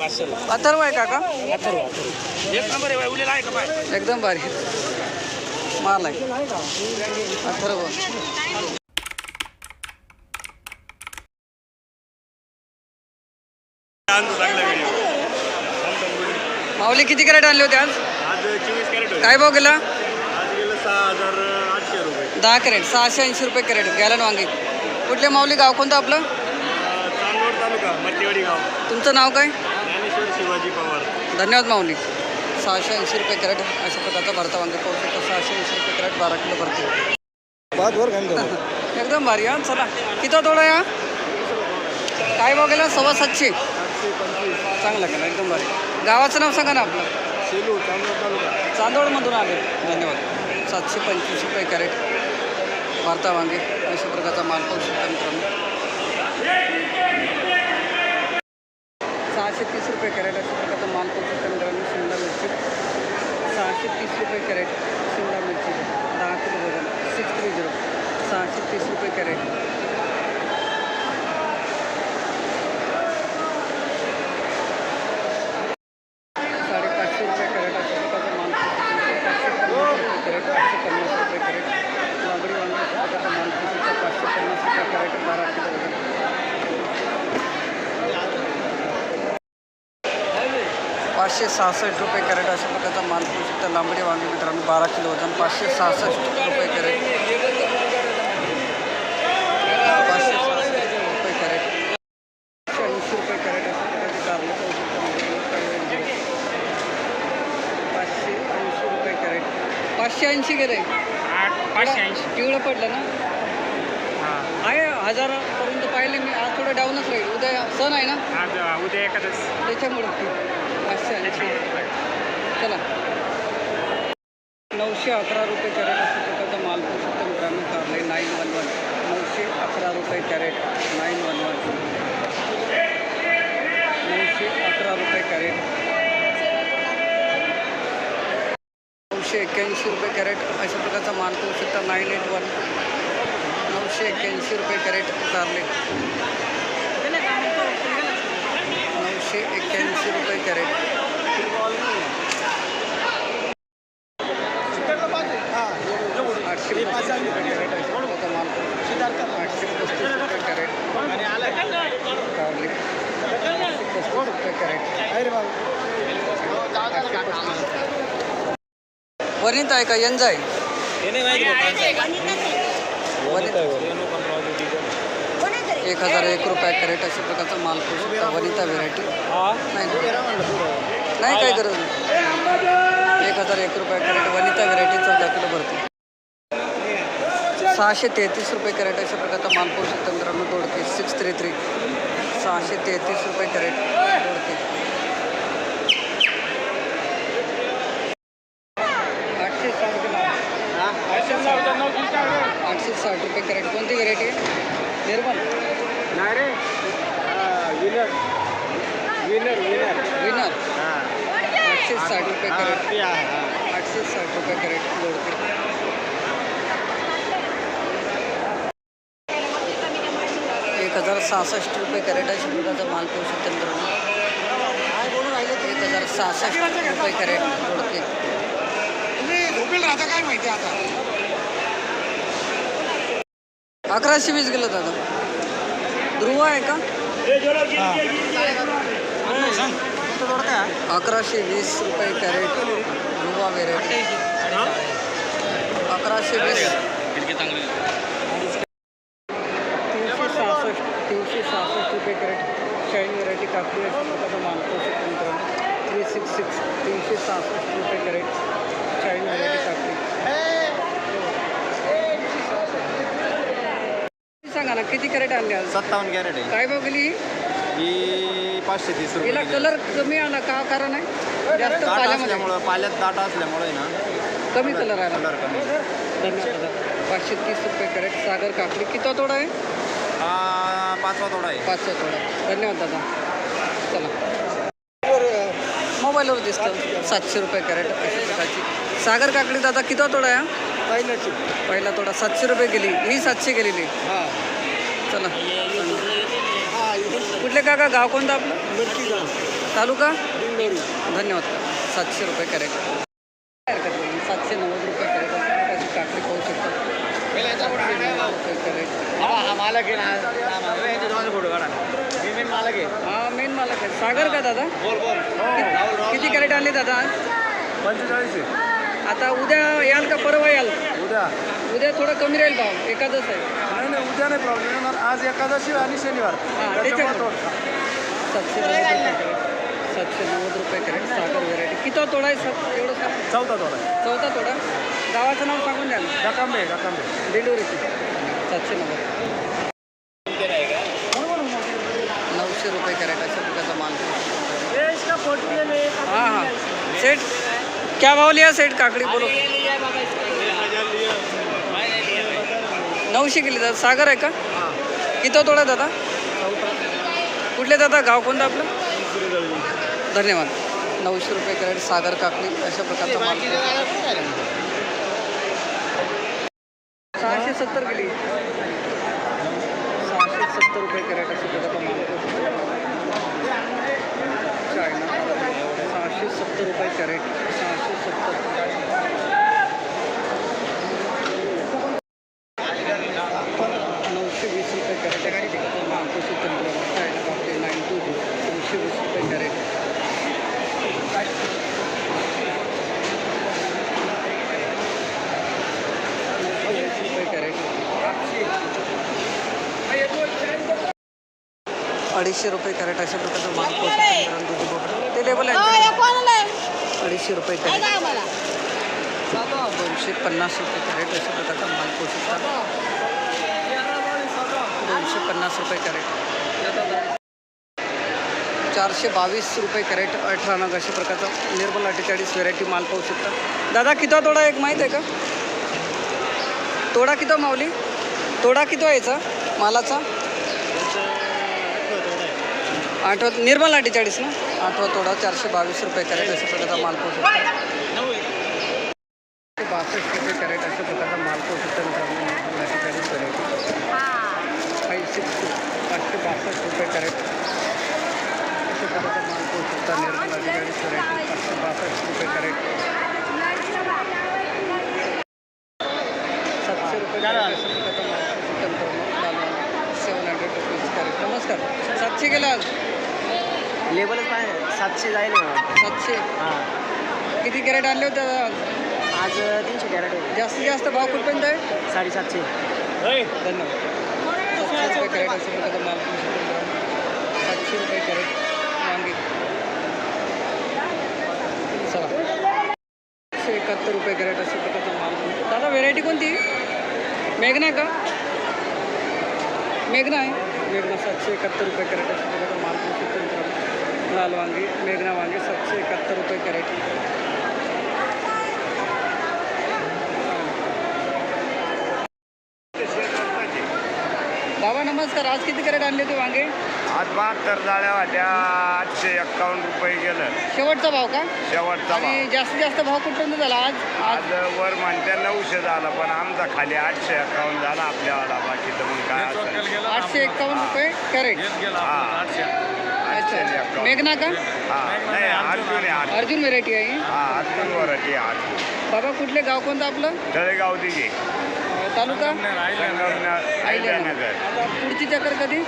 अथर्व आहे काका. एकदम भारी. माल आहे. अथर्व. माऊली किती कॅरेट आणले होते आज? आज चोवीस कॅरेट काय भाव गेला? दहा कॅरेट सहाशे ऐंशी रुपये कॅरेट गॅलन वांगी. कुठले माऊली गाव कोणतं आपलं? तालुका तुमचं नाव काय? ज्ञानेश्वर शिवाजी पवार. धन्यवाद माऊली. सहाशे ऐंशी रुपये कॅरेट अशा प्रकारचा भरता वांगे पाहू शकतो. सहाशे ऐंशी रुपये कॅरेट बारा किलो भरते. एकदम भारी हा. चला. किती थोडा या काय भाव गेला सव्वा सातशे. चांगला केला एकदम भारी. गावाचं नाव सांगा ना आपलं. सेलू तालुका. चांदोडमधून आले. धन्यवाद. सातशे पंचवीस रुपये कॅरेट वार्ता वांगे अशा प्रकारचा माल पाहू शकता मित्रांनो. सहाशे तीस रुपये कॅरेट अशा प्रकारचा माल पाहू शकता मित्रांनो शिमला मिरची. सहाशे तीस रुपये कॅरेट शिमला मिरची. दहा किलो वजन सिक्स थ्री झिरो सहाशे तीस रुपये कॅरेट साडेपाचशे रुपये कॅरेट अशा प्रकारचा माल पाचशे पन्नास रुपये कॅरेट पाचशे पन्नास रुपये कॅरेट लांबडी वांगी अशा प्रकारचा माल पाचशे पन्नास रुपये कॅरेट बारा किलो वजन पाचशे सहासष्ट रुपये कॅरेट अशा प्रकारचा माल पाहू शकता. लांबडी वांगी मित्रांनो बारा किलो वजन पाचशे सहासष्ट रुपये कॅरेट. पाचशे सहासष्ट रुपये कॅरेट. पाचशे ऐंशी रुपये कॅरेट अशा प्रकारचे कारले पाहू शकता मित्रांनो. पाचशे ऐंशी रुपये कॅरेट. पाचशे ऐंशी पाचशे ऐंशी. पिवळं पडलं ना? आहे हजारापर्यंत पाहिले मी. आज थोडं डाऊनच राहील. उद्या सण आहे ना? उद्या एखादच त्याच्यामुळं. ऐंशी. चला. नऊशे अकरा रुपये कॅरेट असतो त्याचा माल पण शकतो मित्रांनो. कारले नाईन वन वन नऊशे अकरा रुपये कॅरेट. नाईन वन वन नऊशे अकरा रुपये कॅरेट. नऊशे एक्क्याऐंशी रुपये कॅरेट. अशा प्रकारचा माल पाहू शकता. नाईन एट वन नऊशे एक्क्याऐंशी रुपये कॅरेट कारले. नऊशे एक्क्याऐंशी रुपये कॅरेट. आठशे पस्तीस रुपये कॅरेट अशा प्रकारचा माल पाहू शकता. आठशे पस्तीस रुपये कॅरेट. कारले आठशे पस्तीस रुपये कॅरेट आठशे पस्तीस. वनिता आहे का आहे. वनिता एक हजार एक रुपये कॅरेट अशा प्रकारचा माल करू शकता वनिता व्हेरायटी नाही नाही काय गरज नाही. एक हजार एक रुपये कॅरेट वनिता व्हेरायटी चौदा किलो भरते. सहाशे तेहतीस रुपये कॅरेट अशा प्रकारचा माल करू शकता मित्रांनो दोडके सिक्स थ्री थ्री सहाशे तेहतीस रुपये कॅरेट दोडके आठशे साठ आठशे साठ रुपये कॅरेट. कोणती व्हेरायटी आहे? निर्मल. नाही रे. विनर विनर विनर विनर आठशे साठ रुपये कॅरेट. आठशे साठ रुपये कॅरेट दोडके एक हजार सहासष्ट रुपये कॅरेट अशा प्रकारचा माल पाहू शकता मित्रांनो. एक हजार सहासष्ट रुपये कॅरेट दोडके काय माहिती आता? अकराशे वीस गेलं दादा. ध्रुव आहे का? अकराशे वीस रुपये कॅरेट ध्रुवा व्हेरायटी अकराशे वीस. तीनशे सहासष्ट तीनशे सहासष्ट रुपये कॅरेट. शाईन व्हेरायटी प्रकारचा माल पाहू शकतो मित्रांनो. थ्री सिक्स सिक्स तीनशे सहासष्ट रुपये कॅरेट. शाईन व्हेरायटी कापडी सांगा ना किती कॅरेट आणले आज? सत्तावन्न कॅरेट आहे. काय भाव गेली ही पाचशे तीस रुपये हिला किलो. कलर कमी आला का? कारण आहे. जास्त दाट पाल्यामध्ये. असल्यामुळं पाल्यात दाट असल्यामुळे ना. कमी कलर आला कलर कमी. धन्यवाद पाचशे तीस रुपये कॅरेट सागर काकडी. किती तोडा आहे? हा पाचवा तोडा आहे. पाचशे तोडा. धन्यवाद दादा. चला. मोबाईलवर दिसतं. सातशे रुपये कॅरेट. अशा प्रकारची सागर काकडी दादा किती तोडा आहे? पहिल्याची. पहिला तोडा. सातशे रुपये गेली. ही सातशे गेलेली. हा. चला. कुठले काका? गाव कोणतं आपलं? तालुका? धन्यवाद. सातशे रुपये कॅरेट. नाही. सातशे नव्वद रुपये कॅरेट काकडी हा ना मालक आहे हा मेन मालक आहे. सागर का दादा? बोल बोल. किती- कॅरेट आणले दादा? पंचेचाळीस आता उद्या याल का परवा याल? उद्या. उद्या थोडं कमी राहील भाव एकादच आहे. नाही नाही उद्या नाही प्रॉब्लेम येणार. आज एकादशी आणि शनिवार. हां, त्याच्यामुळे त्याच्यामुळे. थोडं- सातशे नव्वद रुपये कॅरेट. सातशे नव्वद रुपये कॅरेट सागर व्हेरायटी किती तोडा आहे सर एवढं सांग चौथा थोडा आहे. चौथा तोडा? गावाचं नाव सांगून द्या ना. गकांबे गकांबे दिंडोरीची. सातशे नव्वद. नऊशे रुपये कॅरेट अशा प्रकारचा माल. हाँ हाँ. सेठ क्या भाव लिया सेठ काकडी बोलो. नऊशे किलो दादा. सागर आहे का? किती तोडा दादा? कुठले दादा? गाव कोणतं आपलं? धन्यवाद. नऊशे रुपये कॅरेट सागर काकडी अशा प्रकारचा माल. सहाशे सत्तर किलो. सहाशे सत्तर रुपये कॅरेट अशा प्रकारचा माल. चायना. सहाशे सत्तर रुपये कॅरेट सहाशे सत्तर नऊशे वीस रुपये कॅरेट नागपूरची तंत्र चायना कापते नाईन टू टू नऊशे वीस रुपये कॅरेट नऊशे वीस रुपये कॅरेट अडीचशे रुपये कॅरेट अशा प्रकारचं माल पोहोचतो मित्रांनो, दुधी भोपळा. ते लेबल आहे. अडीचशे रुपये कॅरेट. दोनशे पन्नास रुपये कॅरेट अशा प्रकारचा माल पोहोचतो. दोनशे पन्नास रुपये कॅरेट. चारशे बावीस रुपये कॅरेट अठरा नग अशा प्रकारचा निर्मल अठ्ठेचाळीस व्हेरायटी माल पाहू शकता. दादा किती तोडा एक माहीत आहे का? तोडा किती माऊली? तोडा किती यायचा मालाचा? आठवत निर्मल अठ्ठेचाळीस ना? आठवा तोडा चारशे बावीस रुपये कॅरेट अशा प्रकारचा माल पाहू शकतो बासष्ट रुपये कॅरेट अशा प्रकारचा माल पाहू शकतो निर्मल अठ्ठेचाळीस व्हेरायटी फाईव्ह सिक्स पाचशे बासष्ट रुपये कॅरेट अशा प्रकारचा माल पाहू शकता निर्मल अठ्ठेचाळीस व्हेरायटी पाचशे बासष्ट रुपये कॅरेट सातशे रुपये कॅरेट अशा प्रकारचा माल पाहू शकता मित्रांनो सेवन हंड्रेड रुपीज कॅरेट नमस्कार सातशे गेला आज लेबलच पाहिजे सातशे जाईल. सातशे? हां. किती कॅरेट आणले होते? आज? आज तीनशे कॅरेट आहे जास्तीत जास्त भाव कुठपर्यंत आहे? साडेसातशे. धन्यवाद. सातशे रुपये कॅरेट प्रकारचा माल. सातशे रुपये कॅरेट वांगे. चला. एकशे एकाहत्तर रुपये कॅरेट अशा प्रकारचा माल. दादा व्हेरायटी कोणती? मेघना आहे का? मेघना आहे. मेघना सातशे एकाहत्तर रुपये कॅरेट अशा प्रकारचा माल. लाल वांगी मेघना वांगे सातशे एकाहत्तर रुपये कॅरेट. बाबा नमस्कार. आज किती कॅरेट आणले होते वांगे? आज बहात्तर जाळ्या होत्या. आठशे एक्कावन्न रुपये गेलं. शेवटचा भाव का? शेवटचा आणि भाव. जास्तीत जास्त भाव कुठपर्यंत झाला आज? आज आज वर म्हणत्या नऊशे झाला पण आमचा खाली आठशे एक्कावन्न झाला आपल्यावाला. बाकी तर मग काय असेल. आठशे एक्कावन्न रुपये कॅरेट. हा. मेघना का? हा नाही अर्जुन आहे अर्जुन. अर्जुन व्हेरायटी आहे ही. हा अर्जुन। बाबा कुठले गाव कोणतं आपलं? तळेगाव दिघे। अं, तालुका? संगमनेर अहिल्यानगर आता पुढची चक्कर कधी?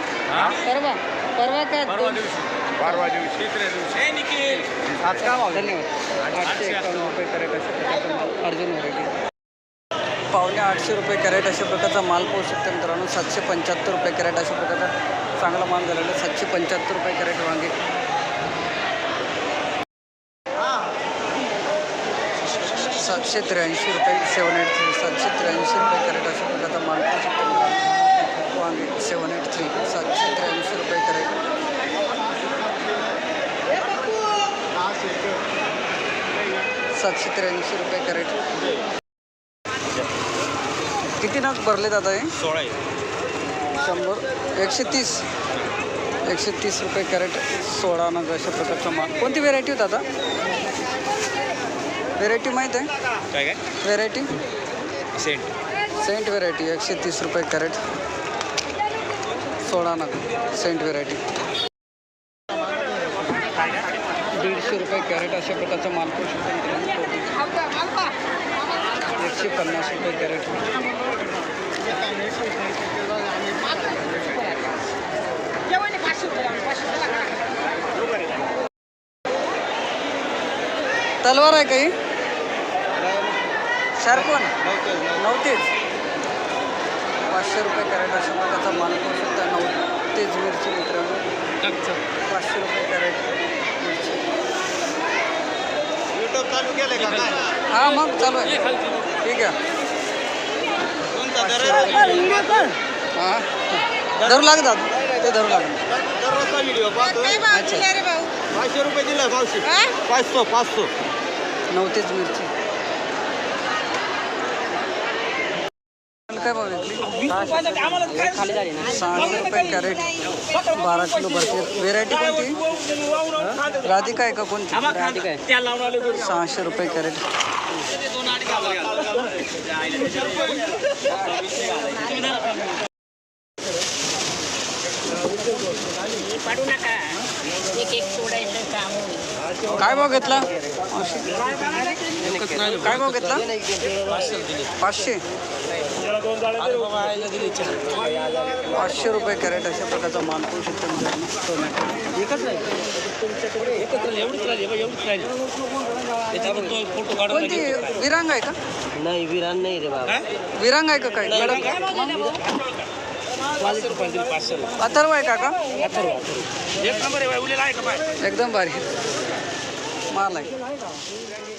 परवा. परवा का? दोन? परवा दिवशी. आज का भाव? धन्यवाद. आठशे एकावन्न रुपये कॅरेट अशा प्रकारचा माल अर्जुन व्हरायटी पावणे आठशे रुपये कॅरेट अशा प्रकारचा माल पोहू शकतो मित्रांनो. सातशे पंच्याहत्तर रुपये कॅरेट अशा प्रकारचा चांगला माल झालेला आहे. सातशे पंच्याहत्तर रुपये कॅरेट वांगे. सातशे त्र्याऐंशी रुपये सेवन एट थ्री सातशे त्र्याऐंशी रुपये कॅरेट अशा प्रकारचा माल शकतो वांगे सेवन एट थ्री सातशे त्र्याऐंशी रुपये कॅरेट. सातशे त्र्याऐंशी रुपये कॅरेट. किती नग भरले जात हे? सोळा शंभर एकशे तीस. एकशे तीस रुपये कॅरेट सोळा नग अशा प्रकारचा माल. कोणती व्हेरायटी होता दादा? व्हेरायटी माहीत आहे? काय काय? व्हेरायटी सेंट सेंट व्हेरायटी एकशे तीस रुपये कॅरेट सोळा नग सेंट व्हेरायटी दीडशे रुपये कॅरेट अशा प्रकारचा माल शकतो एकशे पन्नास रुपये कॅरेट. तलवार आहे काही? शार्कवन? नव्हतेच. पाचशे रुपये कॅरेट अशा प्रकारचा माल पाहू शकता नव्हतेच मिरची मित्रांनो. पाचशे रुपये कॅरेट हा मग चालू आहे. ठीक आहे? हा. धरू लागतात. ते धरू लागतात. दररोजचा व्हिडिओ पाहतो अच्छा. पाचशे रुपये दिलाय पाचशे पाचशे. पाचशे नव्हतेच मिरची. काय भाव विकली सहाशे रुपये कॅरेट बारा किलो भरते. व्हेरायटी कोणती? राधिका आहे का कोणती? सहाशे रुपये कॅरेट. पडू नका. एक एक सोडायचं काम. होईल काय भाव घेतला? काय भाव घेतला? पाचशे. पाचशे रुपये कॅरेट अशा प्रकारचा माल पाहू शकतो मित्रांनो टोमॅटो कोणती? विरांग आहे का? नाही विरान नाही रे बाबा. विरांग आहे का काय? अथर्व आहे का का एकदम भारी. माल आहे.